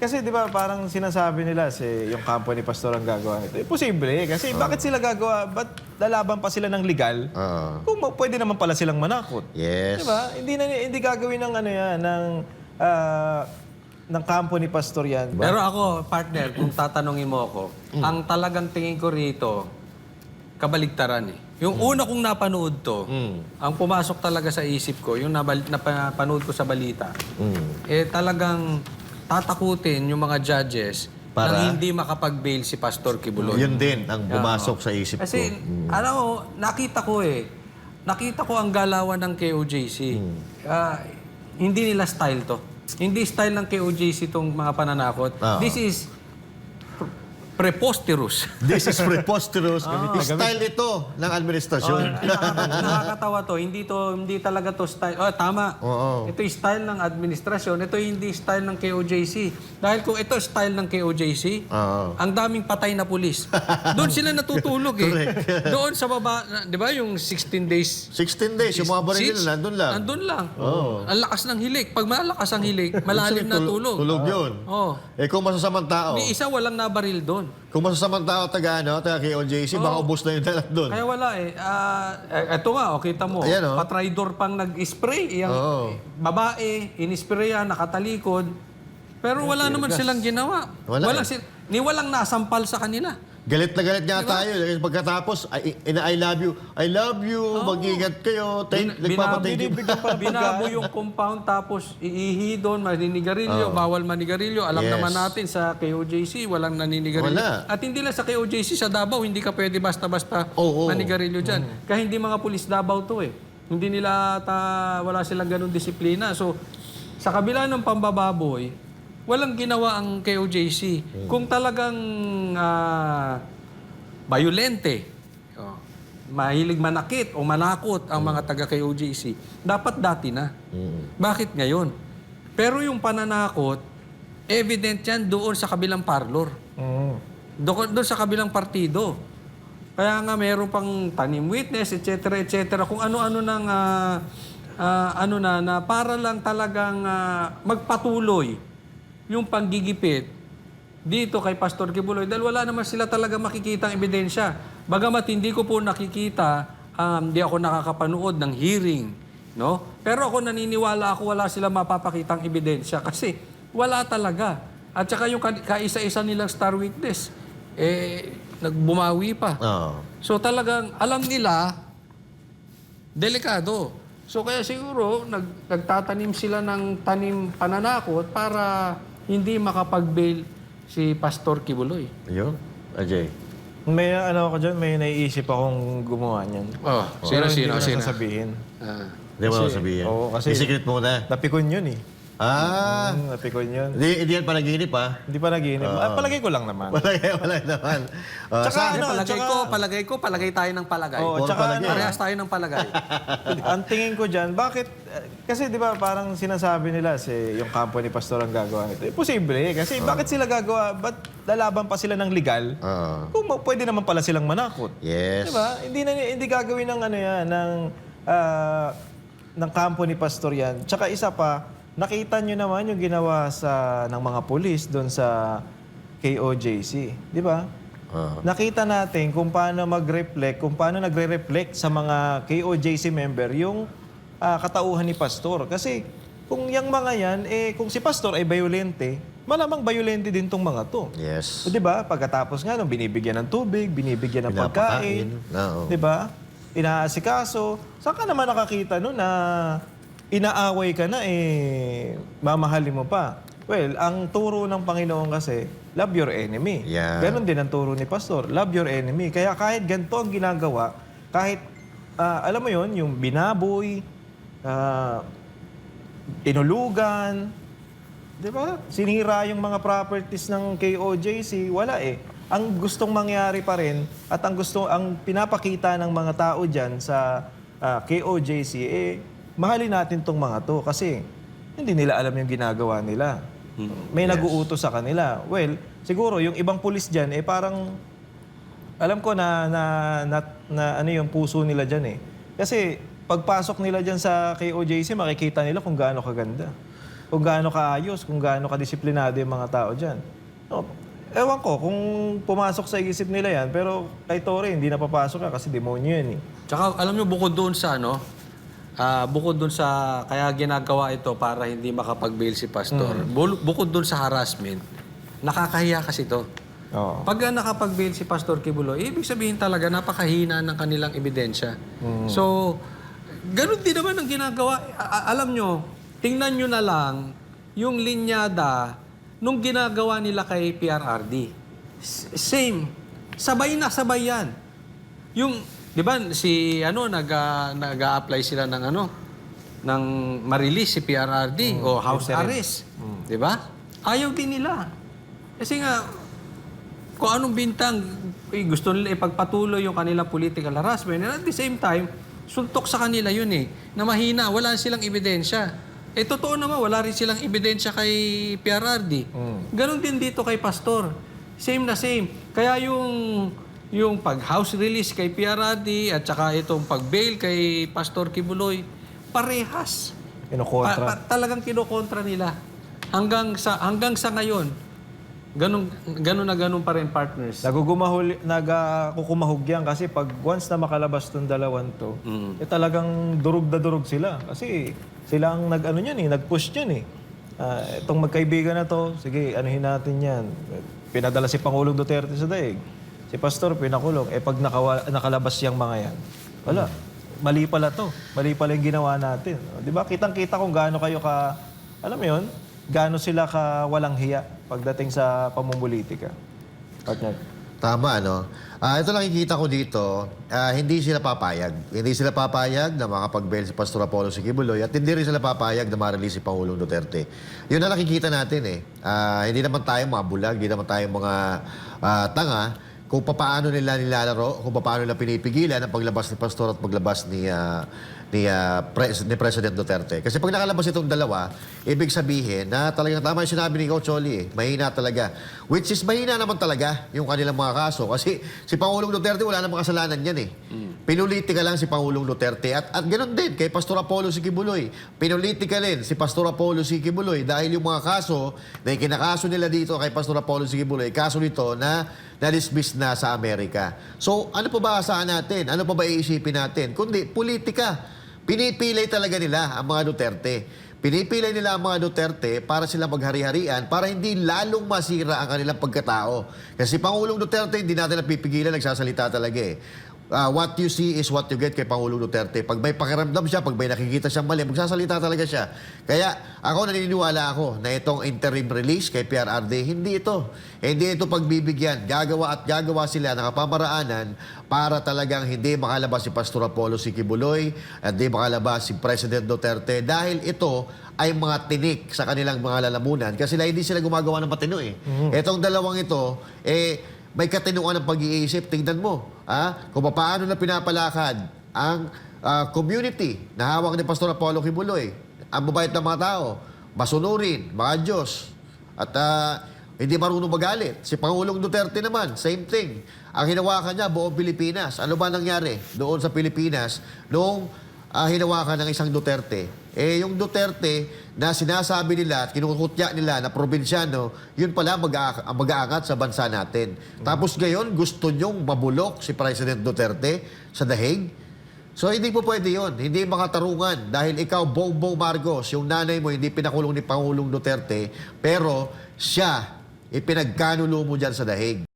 kasi di ba parang sinasabi nila si yung kampo ni Pastor ang gagawa nito. Eh, posible kasi bakit sila gagawa? Ba't lalaban pa sila ng legal? Oo. Kung ma- pwede naman pala silang manakot. Yes. Di ba? Hindi na hindi gagawin ng ano yan ng ah, ng kampo ni Pastor yan. Pero ako, partner, kung tatanungin mo ako, ang talagang tingin ko rito, kabaligtaran eh. Yung una kong napanood to, ang pumasok talaga sa isip ko, yung nabal- napanood ko sa balita, Mm. eh talagang tatakutin yung mga judges Para? na hindi makapag-bail si Pastor Kibuloy. Yun din ang pumasok sa isip Kasi, ko. Mm. alam mo, nakita ko eh, nakita ko ang galawan ng KOJC. Mm. Ah, hindi nila style to. Hindi style ng KOJC itong mga pananakot. Oo. This is preposterous. This is preposterous. Style ito ng administrasyon. Nakaka- nakakatawa to. Hindi to hindi talaga to style. Oh, tama. Oo. Ito yung style ng administrasyon. Ito hindi style ng KOJC. Dahil kung ito style ng KOJC, Oo. ang daming patay na pulis. Doon sila natutulog eh. Doon sa baba, na- 'di ba yung 16 days 16 days, yung mga baril nila, nandun lang. Nandun lang. Ang lakas ng hilik. Pag malakas ang hilik, malalim na Tul- tulog. Tulog yun. Oh. Eh kung masasamang tao, Ni isa walang nabaril doon. Kung masasamang tao taga ano, taga KOJC, baka ubos na yung dalat doon. Kaya wala eh. Ah, eh, eto nga, oh, kita mo. Ayan, oh. Patraidor pang nag-spray. Yung Oo. babae, inisprayan, nakatalikod. Pero wala naman silang ginawa. Wala Walang eh. sil- ni walang nasampal sa kanila. Galit na galit nga tayo. Kasi Pagkatapos, I, ina I love you. I love you. Mag-ingat kayo. Thank, Bin- nagpapathank you. Binabo yung compound tapos iihi doon, maninigarilyo, bawal maninigarilyo. Alam Yes. naman natin sa KOJC, walang naninigarilyo. Wala. At hindi lang sa KOJC, sa Davao, hindi ka pwede basta-basta Oo. manigarilyo dyan. Kaya hindi mga pulis Davao to eh. Hindi nila, ta, wala silang ganun disiplina. So, sa kabila ng pambababoy, walang ginawa ang KOJC. Kung talagang ah, violente, oh, mahilig manakit o manakot ang mga taga KOJC, dapat dati na. Bakit ngayon? Pero yung pananakot, evident yan doon sa kabilang parlor. Mm. Doon, doon sa kabilang partido. Kaya nga meron pang tanim witness, etc. etc. Kung ano-ano nang ah, ah, ano na, na para lang talagang ah, magpatuloy yung panggigipit dito kay Pastor Kibuloy dahil wala naman sila talaga makikita ang ebidensya. Bagamat hindi ko po nakikita, um, di ako nakakapanood ng hearing, no? Pero ako naniniwala ako wala sila mapapakitang ebidensya kasi wala talaga. At saka yung ka- kaisa-isa nilang star witness, eh, nagbumawi pa. Oo. So talagang alam nila, delikado. So kaya siguro nag, nagtatanim sila ng tanim pananakot para hindi makapag-bail si Pastor Kibuloy. Ayun. Ajay. May ano ako dyan, may naiisip akong gumawa niyan. Oh, Pero hindi ko na sasabihin. Ah. Hindi mo na sabihin. oo, kasi- I-secret muna. Napikon yun eh. Ah. Mm, napikon yun. Hindi, hindi yan panaginip ah. Hindi pa naginip. Ah, palagay ko lang naman. Wala, wala naman. Ah, Tsaka sa- ano, palagay tsaka- ko, palagay ko, palagay tayo ng palagay. Oo, Puro tsaka palagay. ano, Parehas tayo ng palagay. ang tingin ko dyan, bakit, eh, kasi di ba parang sinasabi nila si yung kampo ni Pastor ang gagawa nito. Eh, posible kasi bakit sila gagawa, ba't lalaban pa sila ng legal? Oo. Kung ma- pwede naman pala silang manakot. Yes. Di ba? Hindi, na, hindi gagawin ng ano yan, ng, ah, ng kampo ni Pastor yan. Tsaka isa pa, nakita nyo naman yung ginawa sa, ng mga pulis doon sa KOJC. Di ba? Oo. Nakita natin kung paano mag-reflect, kung paano nagre-reflect sa mga KOJC member yung ah, katauhan ni Pastor. Kasi kung yung mga yan, eh, kung si Pastor ay violente, malamang violente din tong mga to. Yes. O, di ba? Pagkatapos nga, nung binibigyan ng tubig, binibigyan ng pagkain. Oo. Di ba? Inaasikaso. Saan ka naman nakakita no na inaaway ka na, eh, mamahalin mo pa? Well, ang turo ng Panginoon kasi, love your enemy. Yeah. Ganon din ang turo ni Pastor, love your enemy. Kaya kahit ganito ang ginagawa, kahit, ah, alam mo yon yung binaboy, ah, tinulugan, Di ba? Sinira yung mga properties ng KOJC, wala eh. Ang gustong mangyari pa rin at ang gusto ang pinapakita ng mga tao diyan sa ah, KOJC eh mahalin natin tong mga to kasi hindi nila alam yung ginagawa nila. May naguutos sa kanila. Well, siguro yung ibang pulis diyan eh parang alam ko na na, na, na ano yung puso nila diyan eh. Kasi pagpasok nila diyan sa KOJC makikita nila kung gaano kaganda. kung gaano kaayos, kung gaano kadisiplinado yung mga tao dyan. No, ewan ko kung pumasok sa isip nila yan, pero kay Torre hindi na papasok ka kasi demonyo yan eh. Tsaka alam nyo, bukod doon sa ano, ah, bukod doon sa, kaya ginagawa ito para hindi makapag-bail si Pastor, bul- bukod doon sa harassment, nakakahiya kasi to. Oo. Pag nakapag-bail si Pastor Kibuloy, ibig sabihin talaga napakahina ng kanilang ebidensya. So, ganun din naman ang ginagawa. A- alam nyo, tingnan nyo na lang yung linyada nung ginagawa nila kay PRRD. S- same. Sabay na sabay yan. Yung, di ba, si, ano, nag, ah, nag-a-apply sila ng, ano, ng marilis si PRRD o house arrest. Di ba? Ayaw din nila. Kasi nga, kung anong bintang eh, gusto nila ipagpatuloy yung kanilang political harassment. And at the same time, suntok sa kanila yun eh, na mahina, wala silang ebidensya. Eh, totoo naman, wala rin silang ebidensya kay PRRD. Ganon din dito kay Pastor. Same na same. Kaya yung yung pag-house release kay PRRD at saka itong pag-bail kay Pastor Kibuloy, parehas. Kinukontra. Pa- pa- talagang kinokontra nila. Hanggang sa hanggang sa ngayon, ganun ganun na ganun pa rin partners. Nagugumahul, nagkukumahog yan kasi pag once na makalabas tong dalawan to, eh talagang durog na durog sila. Kasi sila ang nag, ano yan eh, nag-push yan eh. Ah, itong magkaibigan na to, sige, anuhin natin yan. Pinadala si Pangulong Duterte sa daig. Si Pastor, pinakulong. Eh pag nakawa, nakalabas yung mga yan, wala. Mali pala to. Mali pala yung ginawa natin. Di ba? Kitang-kita kung gaano kayo ka, alam mo yun, gaano sila ka walang hiya pagdating sa pamumulitika. Partner. Tama, ano? Ah, ito lang ikita ko dito, ah, hindi sila papayag. Hindi sila papayag na makapag-bail si Pastor Apollo si Kibuloy at hindi rin sila papayag na ma-release si Pangulong Duterte. Yun na nakikita natin eh. Ah, hindi naman tayo mga bulag, hindi naman tayo mga ah, tanga kung paano nila nilalaro, kung paano nila pinipigilan ang paglabas ni Pastor at paglabas ni ah, ni, ah, pres- ni President Duterte. Kasi pag nakalabas itong dalawa, ibig sabihin na talagang tama yung sinabi ni Coach Oli eh, mahina talaga. Which is mahina naman talaga yung kanilang mga kaso. Kasi si Pangulong Duterte wala namang kasalanan yan eh. Pinulitika lang si Pangulong Duterte. At, at ganoon din kay Pastor Apollo si Kibuloy. Pinulitika rin si Pastor Apollo si Kibuloy dahil yung mga kaso na kinakaso nila dito kay Pastor Apollo si Kibuloy, kaso nito na na-dismiss na sa Amerika. So, ano pa ba asahan natin? Ano pa ba iisipin natin? Kundi, politika. Pinipilay talaga nila ang mga Duterte. Pinipilay nila ang mga Duterte para sila maghari-harian para hindi lalong masira ang kanilang pagkatao. Kasi Pangulong Duterte, hindi natin napipigilan, nagsasalita talaga eh. Ah, what you see is what you get kay Pangulong Duterte. Pag may pakiramdam siya, pag may nakikita siyang mali, magsasalita talaga siya. Kaya ako naniniwala ako na itong interim release kay PRRD, hindi ito. Hindi ito pagbibigyan. Gagawa at gagawa sila ng kapamaraanan para talagang hindi makalabas si Pastor Apollo si Kibuloy at hindi makalabas si President Duterte dahil ito ay mga tinik sa kanilang mga lalamunan kasi sila hindi sila gumagawa ng matino eh. Itong dalawang ito, eh, may katinuan ng pag-iisip. Tingnan mo, ah, kung paano na pinapalakad ang ah, community na hawak ni Pastor Apollo Kibuloy. Ang mabait ng mga tao, masunurin, mga Diyos. At ah, hindi marunong magalit. Si Pangulong Duterte naman, same thing. Ang hinawakan niya, buong Pilipinas. Ano ba nangyari doon sa Pilipinas noong ah, hinawakan ng isang Duterte? Eh, yung Duterte na sinasabi nila at kinukutya nila na probinsyano, yun pala mag mag-aangat sa bansa natin. Tapos ngayon, gusto nyong mabulok si President Duterte sa dahig? So hindi po pwede yun. Hindi makatarungan dahil ikaw, Bongbong Marcos, yung nanay mo hindi pinakulong ni Pangulong Duterte, pero siya ipinagkanulo mo dyan sa dahig.